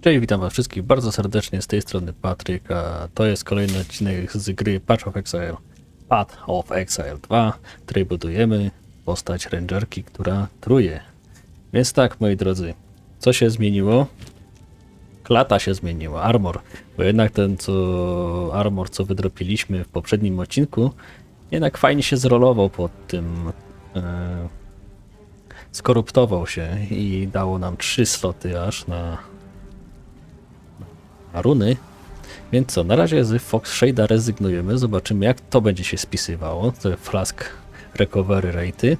Cześć, witam was wszystkich bardzo serdecznie z tej strony Patryk, a to jest kolejny odcinek z gry Patch of Exile, Path of Exile 2, w której budujemy postać rangerki, która truje. Więc tak, moi drodzy, co się zmieniło? Klata się zmieniła, armor, bo jednak ten co armor, co wydropiliśmy w poprzednim odcinku, jednak fajnie się zrolował pod tym e, skoruptował się i dało nam trzy sloty aż na, na runy. Więc co, na razie z Fox Shade'a rezygnujemy, zobaczymy jak to będzie się spisywało, te flask recovery rate'y.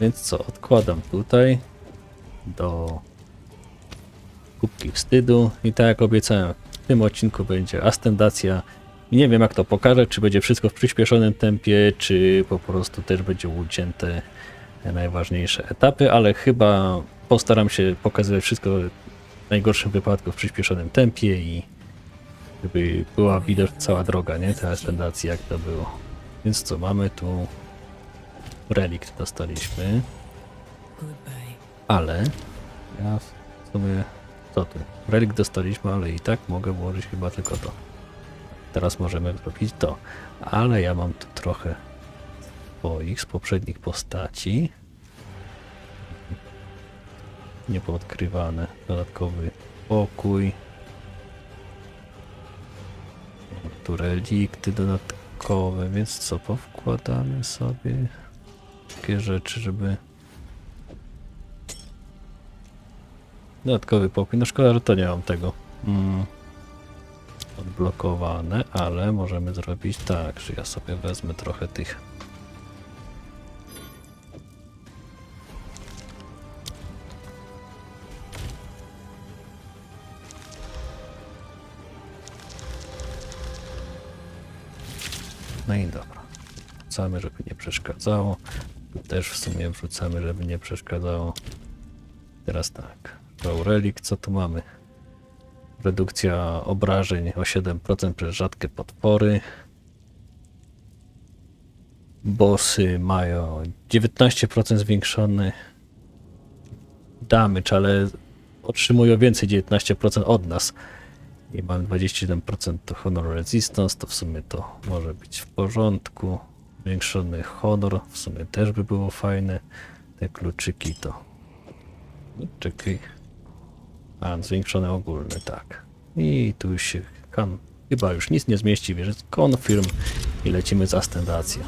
Więc co, odkładam tutaj do kubki wstydu i tak jak obiecałem, w tym odcinku będzie astendacja. Nie wiem jak to pokażę, czy będzie wszystko w przyspieszonym tempie, czy po prostu też będzie ucięte najważniejsze etapy, ale chyba postaram się pokazywać wszystko w najgorszym wypadku w przyspieszonym tempie i żeby była widać cała droga, nie? Ta astendacja jak to było. Więc co, mamy tu relikt dostaliśmy, ale ja w sumie co tu? Relikt dostaliśmy, ale i tak mogę włożyć chyba tylko to. Teraz możemy zrobić to, ale ja mam tu trochę swoich z poprzednich postaci. Niepoodkrywane. Dodatkowy pokój. Tu relikty dodatkowe, więc co, powkładamy sobie takie rzeczy, żeby... Dodatkowy pokój. No szkoda, że to nie mam tego. Mm. Odblokowane, ale możemy zrobić tak, że ja sobie wezmę trochę tych No i dobra. Wrzucamy, żeby nie przeszkadzało. Też w sumie wrzucamy, żeby nie przeszkadzało. Teraz tak. Relic, co tu mamy? Redukcja obrażeń o 7% przez rzadkie potwory. Bossy mają 19% zwiększony damage, ale otrzymują więcej 19% od nas i mam 27% to honor resistance, to w sumie to może być w porządku. Zwiększony honor w sumie też by było fajne. Te kluczyki to. Czekaj. A, zwiększony ogólny, tak. I tu się. Chyba już nic nie zmieści, więc confirm i lecimy z astendacją.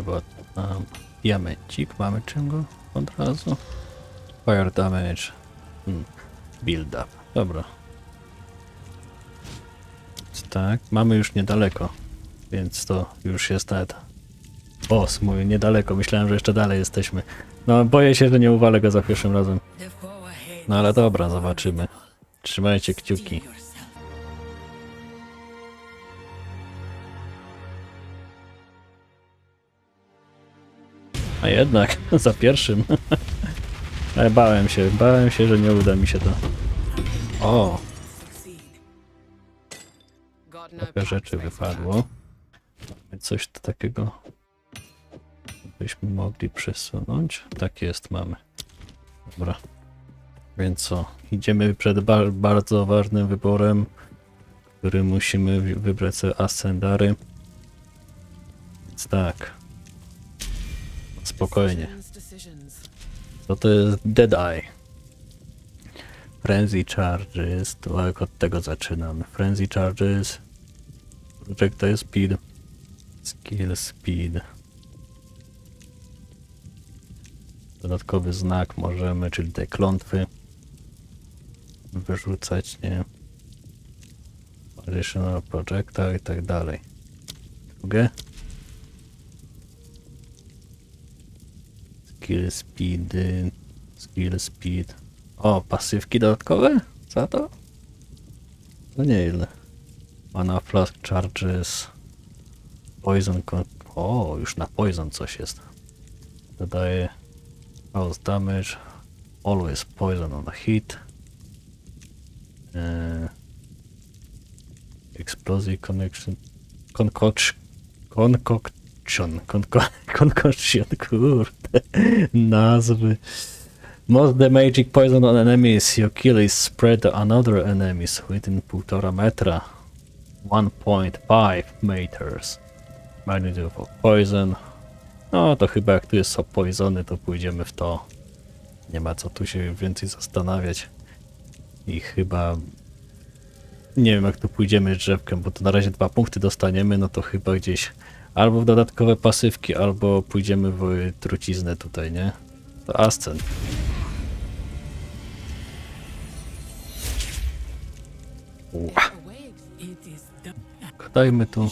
Było tam diamencik. Mamy czym go od razu? Fire damage. Hmm. Build up. Dobra. Tak, mamy już niedaleko. Więc to już jest nawet boss mój niedaleko. Myślałem, że jeszcze dalej jesteśmy. No, boję się, że nie uwalę go za pierwszym razem. No ale dobra, zobaczymy. Trzymajcie kciuki. A jednak, za pierwszym. Ale bałem się, bałem się, że nie uda mi się to. O, trochę rzeczy wypadło. Coś takiego byśmy mogli przesunąć. Tak jest, mamy. Dobra. Więc co? Idziemy przed ba bardzo ważnym wyborem, który musimy wybrać sobie ascendary. Więc tak. Spokojnie. To to jest Dead Eye. Frenzy Charges, to jak od tego zaczynamy. Frenzy Charges. Projectile Speed. Skill Speed. Dodatkowy znak możemy, czyli te klątwy wyrzucać, nie? Additional Projectile i tak dalej. Drugie. Skill Speedy. Skill Speed. O, pasywki dodatkowe? Za to? No nie ile. Mana Flask Charges. Poison O, już na Poison coś jest. Dodaje House Damage. Always Poison on a hit. Eee, Explosive Connection. Concoction. Concoction. Conco concoction. Kurde. Nazwy. Most damaging poison on enemies you kill is spread to another enemies within 1,5 metra. 1.5 meters. Magnitude of poison. No to chyba jak tu jest są to pójdziemy w to. Nie ma co tu się więcej zastanawiać. I chyba... Nie wiem jak tu pójdziemy drzewkiem, bo to na razie dwa punkty dostaniemy, no to chyba gdzieś albo w dodatkowe pasywki, albo pójdziemy w truciznę tutaj, nie? To Ascent. Dajmy tu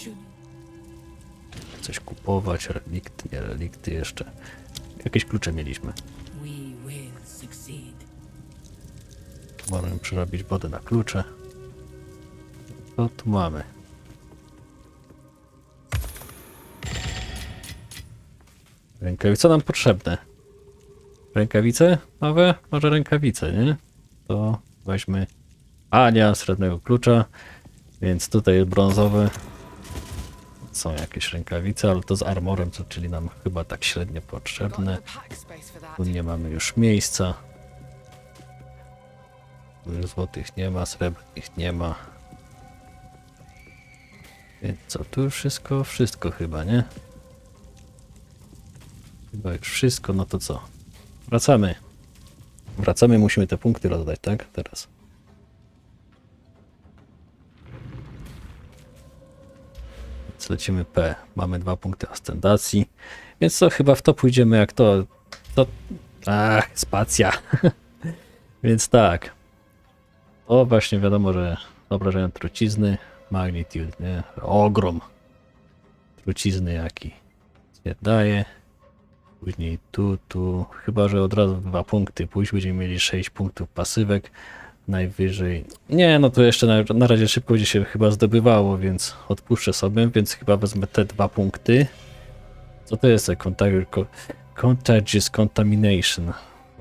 coś kupować, relikty, nie relikty jeszcze. Jakieś klucze mieliśmy. Możemy przerobić wodę na klucze. Co tu mamy? Rękawice nam potrzebne. Rękawice nowe? Może rękawice, nie? To weźmy... A, nie mam srebrnego klucza, więc tutaj jest brązowy. Są jakieś rękawice, ale to z armorem, co czyli nam chyba tak średnio potrzebne. Tu nie mamy już miejsca. Złotych nie ma, srebrnych nie ma. Więc co, tu wszystko, wszystko chyba, nie? Chyba już wszystko, no to co? Wracamy. Wracamy, musimy te punkty rozdać, tak? Teraz. Więc lecimy P. Mamy dwa punkty ascendacji. Więc co, chyba w to pójdziemy jak to... to... Ach, spacja. Więc tak. O, właśnie wiadomo, że obrażają trucizny. Magnitude, nie? Ogrom. Trucizny jaki. Nie daje. Później tu, tu. Chyba, że od razu dwa punkty. Później będziemy mieli 6 punktów pasywek. Najwyżej. Nie, no to jeszcze na, na razie szybko będzie się chyba zdobywało, więc odpuszczę sobie, więc chyba wezmę te dwa punkty. Co to jest? Contag- co- Contagious Contamination.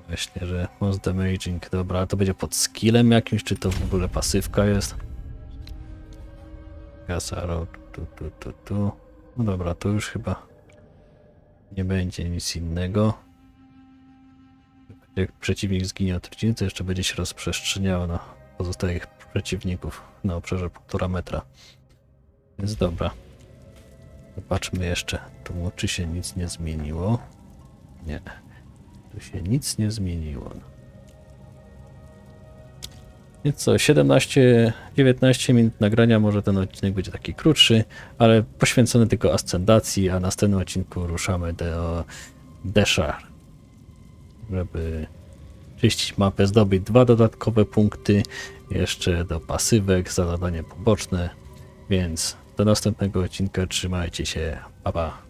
Właśnie, że most damaging. Dobra, to będzie pod skillem jakimś, czy to w ogóle pasywka jest? Gasaro, tu, tu, tu, tu. No dobra, to już chyba nie będzie nic innego. Jak przeciwnik zginie od to jeszcze będzie się rozprzestrzeniało na pozostałych przeciwników na obszarze półtora metra. Więc dobra. Zobaczmy jeszcze. Tu czy się nic nie zmieniło? Nie. Tu się nic nie zmieniło. Więc co, 17-19 minut nagrania, może ten odcinek będzie taki krótszy, ale poświęcony tylko ascendacji, a w następnym odcinku ruszamy do Deshar, żeby czyścić mapę, zdobyć dwa dodatkowe punkty, jeszcze do pasywek za zadanie poboczne, więc do następnego odcinka trzymajcie się, pa pa.